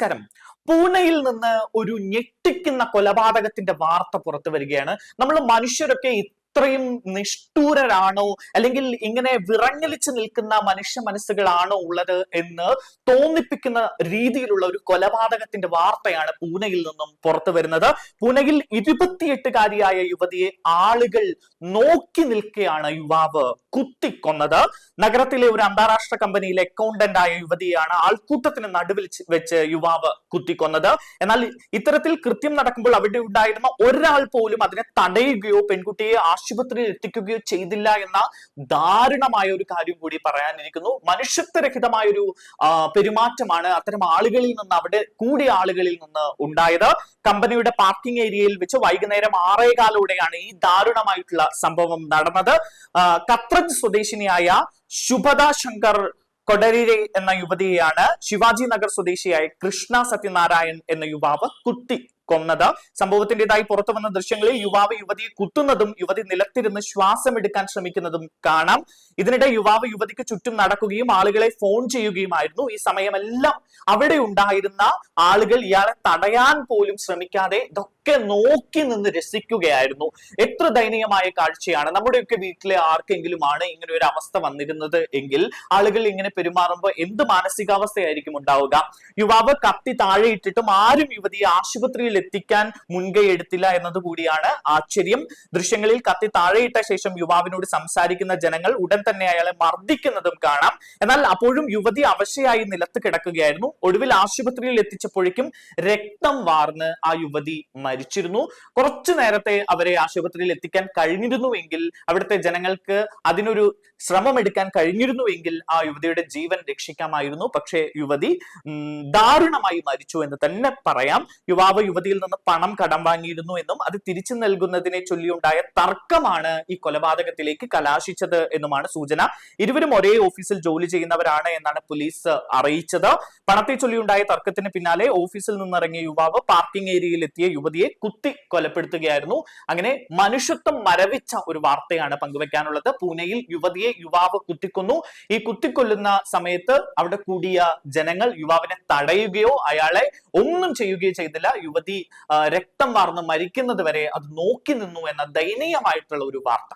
നമസ്കാരം. പൂനെയിൽ നിന്ന് ഒരു ഞെട്ടിക്കുന്ന കൊലപാതകത്തിന്റെ വാർത്ത പുറത്തു വരികയാണ്. നമ്മൾ മനുഷ്യരൊക്കെ ഇത്രയും നിഷ്ഠൂരരാണോ? അല്ലെങ്കിൽ ഇങ്ങനെ വിറങ്ങലിച്ചു നിൽക്കുന്ന മനുഷ്യ മനസ്സുകളാണോ ഉള്ളത് എന്ന് തോന്നിപ്പിക്കുന്ന രീതിയിലുള്ള ഒരു കൊലപാതകത്തിന്റെ വാർത്തയാണ് പൂനെയിൽ നിന്നും പുറത്തു വരുന്നത്. പൂനെയിൽ ഇരുപത്തിയെട്ടുകാരിയായ യുവതിയെ ആളുകൾ നോക്കി നിൽക്കുകയാണ് യുവാവ് കുത്തിക്കൊന്നത്. നഗരത്തിലെ ഒരു അന്താരാഷ്ട്ര കമ്പനിയിലെ അക്കൗണ്ടന്റ് ആയ യുവതിയാണ് ആൾക്കൂട്ടത്തിന് നടുവിൽ വെച്ച് യുവാവ് കുത്തിക്കൊന്നത്. എന്നാൽ ഇത്തരത്തിൽ കൃത്യം നടക്കുമ്പോൾ അവിടെ ഉണ്ടായിരുന്ന ഒരാൾ പോലും അതിനെ തടയുകയോ പെൺകുട്ടിയെ ആശുപത്രിയിൽ എത്തിക്കുകയോ ചെയ്തില്ല എന്ന ദാരുണമായ ഒരു കാര്യം കൂടി പറയാനിരിക്കുന്നു. മനുഷ്യത്വരഹിതമായ ഒരു പെരുമാറ്റമാണ് അത്തരം ആളുകളിൽ നിന്ന് അവിടെ കൂടിയ ആളുകളിൽ നിന്ന് ഉണ്ടായത്. കമ്പനിയുടെ പാർക്കിംഗ് ഏരിയയിൽ വെച്ച് വൈകുന്നേരം ആറേകാലോടെയാണ് ഈ ദാരുണമായിട്ടുള്ള സംഭവം നടന്നത്. കത്രജ് സ്വദേശിനിയായ ശുഭദ ശങ്കർ കൊടരിരെ എന്ന യുവതിയെയാണ് ശിവാജി നഗർ സ്വദേശിയായ കൃഷ്ണ സത്യനാരായൺ എന്ന യുവാവ് കുത്തി കൊന്നത്. സംഭവത്തിന്റേതായി പുറത്തു വന്ന ദൃശ്യങ്ങളിൽ യുവാവ് യുവതിയെ കുത്തുന്നതും യുവതി നിലത്തിരുന്ന് ശ്വാസം എടുക്കാൻ ശ്രമിക്കുന്നതും കാണാം. ഇതിനിടെ യുവാവ് യുവതിക്ക് ചുറ്റും നടക്കുകയും ആളുകളെ ഫോൺ ചെയ്യുകയുമായിരുന്നു. ഈ സമയമെല്ലാം അവിടെ ഉണ്ടായിരുന്ന ആളുകൾ ഇയാളെ തടയാൻ പോലും ശ്രമിക്കാതെ ഇതൊക്കെ നോക്കി നിന്ന് രസിക്കുകയായിരുന്നു. എത്ര ദയനീയമായ കാഴ്ചയാണ്. നമ്മുടെയൊക്കെ വീട്ടിലെ ആർക്കെങ്കിലും ആണ് ഇങ്ങനെ ഒരു അവസ്ഥ വന്നിരുന്നത് എങ്കിൽ ആളുകൾ ഇങ്ങനെ പെരുമാറുമ്പോൾ എന്ത് മാനസികാവസ്ഥയായിരിക്കും ഉണ്ടാവുക? യുവാവ് കത്തി താഴെയിട്ടിട്ടും ആരും യുവതിയെ ആശുപത്രിയിൽ എത്തിക്കാൻ മുൻകൈ എടുത്തില്ല എന്നത് കൂടിയാണ് ആശ്ചര്യം. ദൃശ്യങ്ങളിൽ കത്തി താഴെയിട്ട ശേഷം യുവാവിനോട് സംസാരിക്കുന്ന ജനങ്ങൾ ഉടൻ തന്നെ അയാളെ മർദ്ദിക്കുന്നതും കാണാം. എന്നാൽ അപ്പോഴും യുവതി അവശയായി നിലത്ത് കിടക്കുകയായിരുന്നു. ഒടുവിൽ ആശുപത്രിയിൽ എത്തിച്ചപ്പോഴേക്കും രക്തം വാർന്ന് ആ യുവതി മരിച്ചിരുന്നു. കുറച്ചു നേരത്തെ അവരെ ആശുപത്രിയിൽ എത്തിക്കാൻ കഴിഞ്ഞിരുന്നുവെങ്കിൽ അവിടുത്തെ ജനങ്ങൾക്ക് അതിനൊരു ശ്രമം എടുക്കാൻ കഴിഞ്ഞിരുന്നുവെങ്കിൽ ആ യുവതിയുടെ ജീവൻ രക്ഷിക്കാമായിരുന്നു. പക്ഷേ യുവതി ദാരുണമായി മരിച്ചു എന്ന് തന്നെ പറയാം. യുവാവ് യുവതിയിൽ നിന്ന് പണം കടം വാങ്ങിയിരുന്നു എന്നും അത് തിരിച്ചു നൽകുന്നതിനെ ചൊല്ലിയുണ്ടായ തർക്കമാണ് ഈ കൊലപാതകത്തിലേക്ക് കലാശിച്ചത് എന്നുമാണ് സൂചന. ഇരുവരും ഒരേ ഓഫീസിൽ ജോലി ചെയ്യുന്നവരാണ് എന്നാണ് പോലീസ് അറിയിച്ചത്. പണത്തെ ചൊല്ലിയുണ്ടായ തർക്കത്തിന് പിന്നാലെ ഓഫീസിൽ നിന്നിറങ്ങിയ യുവാവ് പാർക്കിംഗ് ഏരിയയിൽ എത്തിയ യുവതിയെ കുത്തി കൊലപ്പെടുത്തുകയായിരുന്നു. അങ്ങനെ മനുഷ്യത്വം മരവിച്ച ഒരു വാർത്തയാണ് പങ്കുവെക്കാനുള്ളത്. പൂനെയിൽ യുവതിയെ യുവാവ് കുത്തിക്കൊന്നു. ഈ കുത്തിക്കൊല്ലുന്ന സമയത്ത് അവിടെ കൂടിയ ജനങ്ങൾ യുവാവിനെ തടയുകയോ അയാളെ ഒന്നും ചെയ്യുകയോ ചെയ്തില്ല. യുവതി ആ, രക്തം വാർന്ന് മരിക്കുന്നത് വരെ അത് നോക്കി നിന്നു എന്ന ദയനീയമായിട്ടുള്ള ഒരു വാർത്ത.